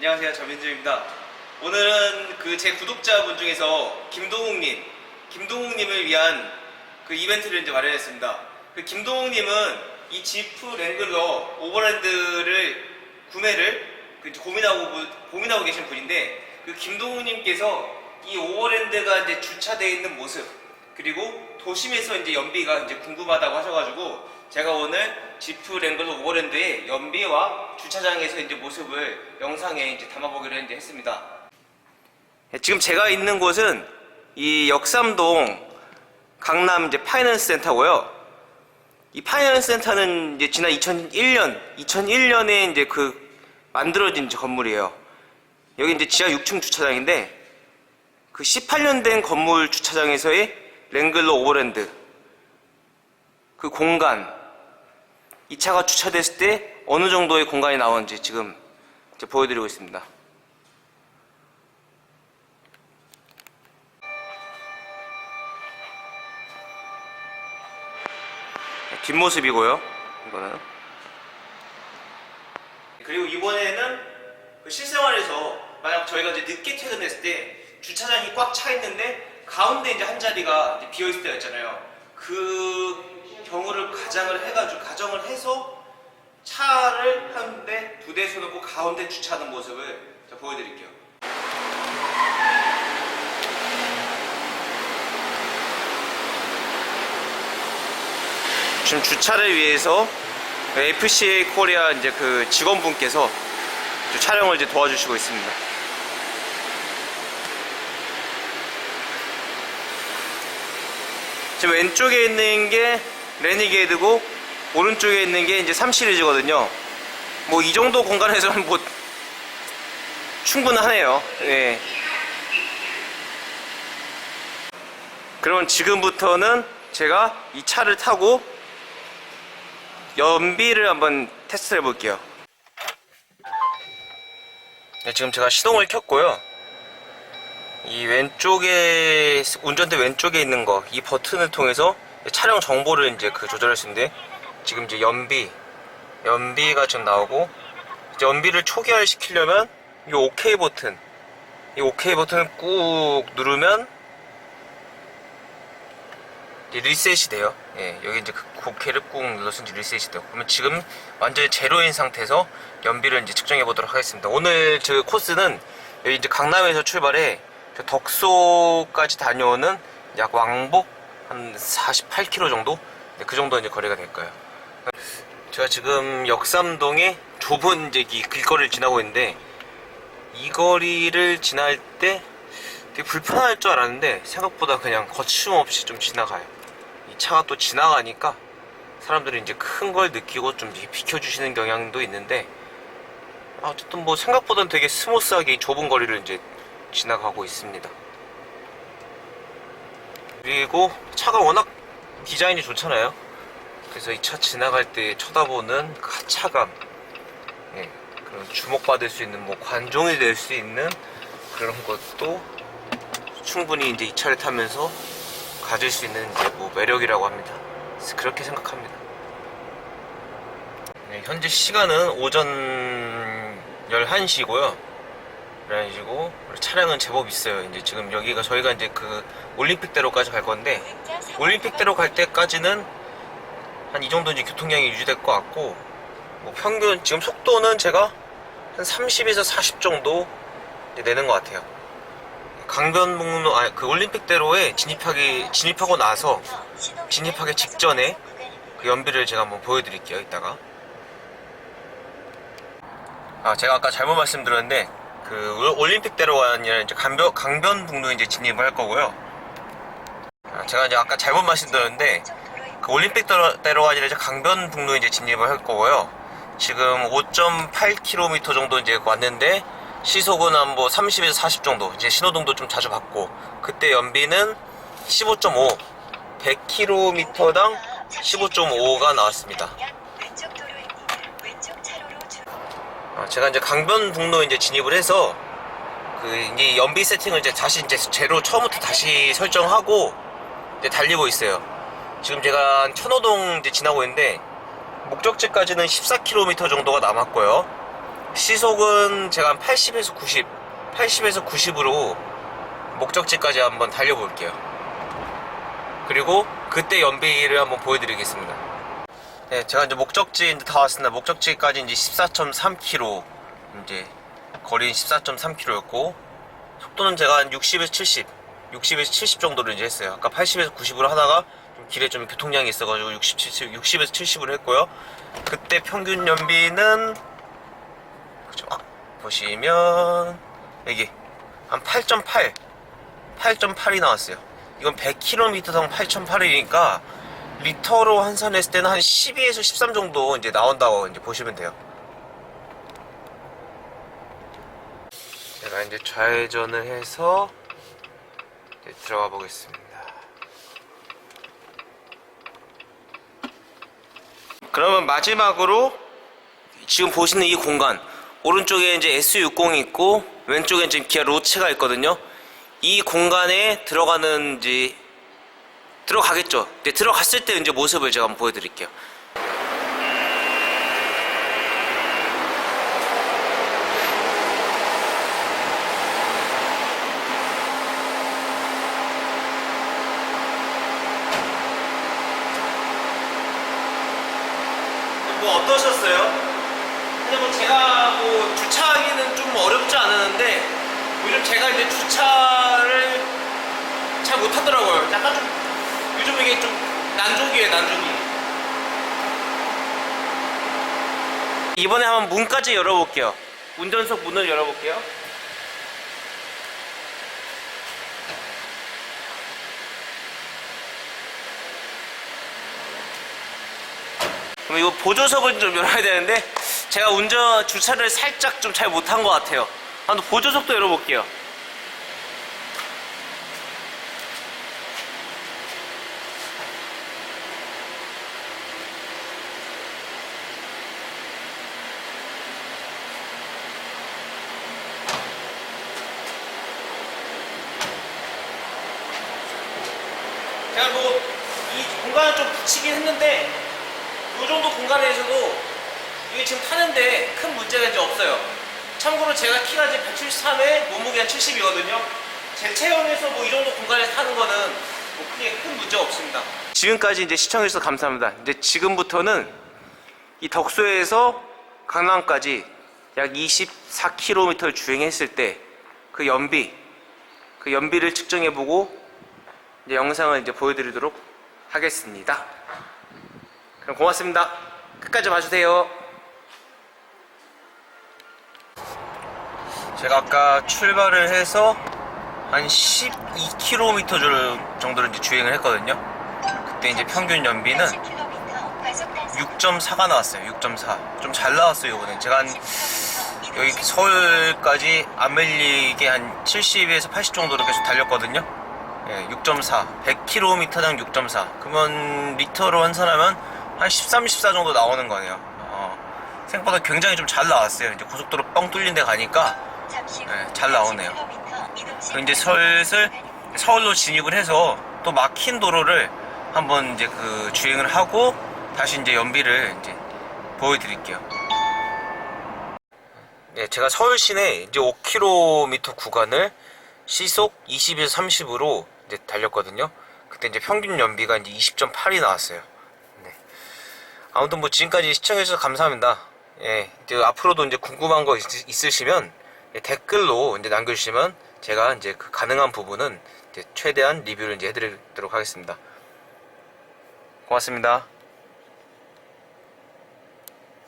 안녕하세요. 전민주입니다. 오늘은 그 제 구독자분 중에서 김동욱님, 김동욱님을 위한 그 이벤트를 이제 마련했습니다. 그 김동욱님은 이 지프 랭글러 오버랜드를 구매를 그 고민하고 고민하고 계신 분인데 그 김동욱님께서 이 오버랜드가 이제 주차되어 있는 모습 그리고 도심에서 이제 연비가 이제 궁금하다고 하셔가지고 제가 오늘 지프 랭글러 오버랜드의 연비와 주차장에서 이제 모습을 영상에 이제 담아보기로 이제 했습니다. 네, 지금 제가 있는 곳은 이 역삼동 강남 이제 파이낸스 센터고요. 이 파이낸스 센터는 이제 지난 2001년, 2001년에 이제 그 만들어진 이제 건물이에요. 여기 이제 지하 6층 주차장인데 그 18년 된 건물 주차장에서의 랭글러 오버랜드 그 공간 이 차가 주차됐을 때 어느 정도의 공간이 나오는지 지금 보여드리고 있습니다. 네, 뒷모습이고요. 이거는 그리고 이번에는 그 실생활에서 만약 저희가 이제 늦게 퇴근했을 때 주차장이 꽉 차 있는데 가운데 이제 한 자리가 비어 있을 때가 있잖아요. 그 경우를 가정을 해가지고 가정을 해서 차를 한 대, 두대 세워놓고 가운데 주차하는 모습을 제가 보여드릴게요. 지금 주차를 위해서 FCA 코리아 이제 그 직원분께서 촬영을 이제 도와주시고 있습니다. 지금 왼쪽에 있는 게 레니게이드고 오른쪽에 있는 게 이제 3 시리즈거든요. 뭐 이 정도 공간에서는 뭐 충분하네요. 예. 그러면 지금부터는 제가 이 차를 타고 연비를 한번 테스트 해볼게요. 네, 지금 제가 시동을 켰고요. 이 왼쪽에 운전대 왼쪽에 있는 거 이 버튼을 통해서 차량 정보를 이제 그 조절할 수 있는데 지금 이제 연비 연비가 지금 나오고 이제 연비를 초기화 시키려면 이 OK 버튼 이 OK 버튼을 꾹 누르면 리셋이 돼요. 예, 여기 이제 그 고케를 꾹 눌러서 이제 리셋이 돼요. 그러면 지금 완전히 제로인 상태에서 연비를 이제 측정해 보도록 하겠습니다. 오늘 저 코스는 여기 이제 강남에서 출발해 저 덕소까지 다녀오는 약 왕복 한 48km 정도? 네, 그 정도 이제 거리가 될 거예요. 제가 지금 역삼동의 좁은 이제 이 길거리를 지나고 있는데 이 거리를 지날 때 되게 불편할 줄 알았는데 생각보다 그냥 거침없이 좀 지나가요. 이 차가 또 지나가니까 사람들이 이제 큰 걸 느끼고 좀 비켜주시는 경향도 있는데 어쨌든 뭐 생각보다는 되게 스무스하게 이 좁은 거리를 이제 지나가고 있습니다. 그리고 차가 워낙 디자인이 좋잖아요. 그래서 이 차 지나갈 때 쳐다보는 그 하차감, 예, 그런 주목받을 수 있는 뭐 관종이 될 수 있는 그런 것도 충분히 이제 이 차를 타면서 가질 수 있는 이제 뭐 매력이라고 합니다. 그렇게 생각합니다. 네, 현재 시간은 오전 11시고요. 11시고 차량은 제법 있어요. 이제 지금 여기가 저희가 이제 그 올림픽대로까지 갈 건데 올림픽대로 갈 때까지는 한 이 정도 이제 교통량이 유지될 것 같고 뭐 평균 지금 속도는 제가 한 30에서 40 정도 내는 것 같아요. 강변북로 아니 그 올림픽대로에 진입하기 진입하고 나서 진입하기 직전에 그 연비를 제가 한번 보여드릴게요. 이따가 아 제가 아까 잘못 말씀드렸는데 그 올- 올림픽대로가 아니라 이제 강변 강변북로 이제 진입을 할 거고요. 아, 제가 이제 아까 잘못 말씀드렸는데 그 올림픽대로가 아니라 이제 강변북로 이제 진입을 할 거고요. 지금 5.8km 정도 이제 왔는데 시속은 한 뭐 30에서 40 정도 이제 신호등도 좀 자주 받고 그때 연비는 15.5 100km당 15.5가 나왔습니다. 제가 이제 강변북로 이제 진입을 해서 그 이제 연비 세팅을 이제 다시 이제 제로 처음부터 다시 설정하고 이제 달리고 있어요. 지금 제가 한 천호동 이제 지나고 있는데 목적지까지는 14km 정도가 남았고요. 시속은 제가 한 80에서 90, 80에서 90으로 목적지까지 한번 달려볼게요. 그리고 그때 연비를 한번 보여드리겠습니다. 네, 제가 이제 목적지 이제 다 왔습니다. 목적지까지 이제 14.3km 이제 거리는 14.3km였고 속도는 제가 한 60에서 70, 60에서 70 정도로 이제 했어요. 아까 80에서 90으로 하다가 좀 길에 좀 교통량이 있어가지고 60, 70, 60에서 70으로 했고요. 그때 평균 연비는 그죠? 아, 보시면 여기 한 8.8, 8.8이 나왔어요. 이건 100km당 8.8이니까 리터로 환산했을 때는 한 12에서 13 정도 이제 나온다고 이제 보시면 돼요. 제가 이제 좌회전을 해서 이제 들어가 보겠습니다. 그러면 마지막으로 지금 보시는 이 공간 오른쪽에 이제 S60이 있고 왼쪽에 지금 기아 로체가 있거든요. 이 공간에 들어가는 이제 들어가겠죠. 근데 들어갔을 때 이제 모습을 제가 한번 보여드릴게요. 뭐 어떠셨어요? 근데 뭐 제가 뭐 주차하기는 좀 어렵지 않았는데 요즘 제가 이제 주차를 잘 못하더라고요. 약간 좀 이게 좀 난족이에요, 난족이. 이번에 한번 문까지 열어볼게요. 운전석 문을 열어볼게요. 그럼 이거 보조석을 좀 열어야 되는데 제가 운전 주차를 살짝 좀 잘 못한 것 같아요. 한번 보조석도 열어볼게요. 제가 뭐이 공간을 좀 붙이긴 했는데 이 정도 공간에서도 이게 지금 타는데 큰 문제가 이제 없어요. 참고로 제가 키가 이제 173에 몸무게가 70이거든요. 제 체형에서 뭐 이 정도 공간에서 타는 거는 뭐 크게 큰 문제 없습니다. 지금까지 이제 시청해주셔서 감사합니다. 이제 지금부터는 이 덕소에서 강남까지 약 24km를 주행했을 때 그 연비, 그 연비를 측정해보고 이제 영상을 이제 보여드리도록 하겠습니다. 그럼 고맙습니다. 끝까지 봐주세요. 제가 아까 출발을 해서 한 12km 정도를 이제 주행을 했거든요. 그때 이제 평균 연비는 6.4가 나왔어요. 6.4. 좀 잘 나왔어요, 이번에. 제가 한 여기 서울까지 안 밀리게 한 70에서 80 정도로 계속 달렸거든요. 예, 6.4. 100km당 6.4. 그러면 리터로 환산하면 한 13, 14 정도 나오는 거네요. 어, 생각보다 굉장히 좀 잘 나왔어요. 이제 고속도로 뻥 뚫린 데 가니까 네, 잘 나오네요. 그럼 이제 슬슬 서울로 진입을 해서 또 막힌 도로를 한번 이제 그 주행을 하고 다시 이제 연비를 이제 보여드릴게요. 네, 제가 서울 시내 이제 5km 구간을 시속 20에서 30으로 이제 달렸거든요. 그때 이제 평균 연비가 이제 20.8이 나왔어요. 네. 아무튼 뭐 지금까지 시청해주셔서 감사합니다. 예, 이제 앞으로도 이제 궁금한 거 있, 있으시면 예, 댓글로 이제 남겨주시면 제가 이제 그 가능한 부분은 이제 최대한 리뷰를 이제 해드리도록 하겠습니다. 고맙습니다.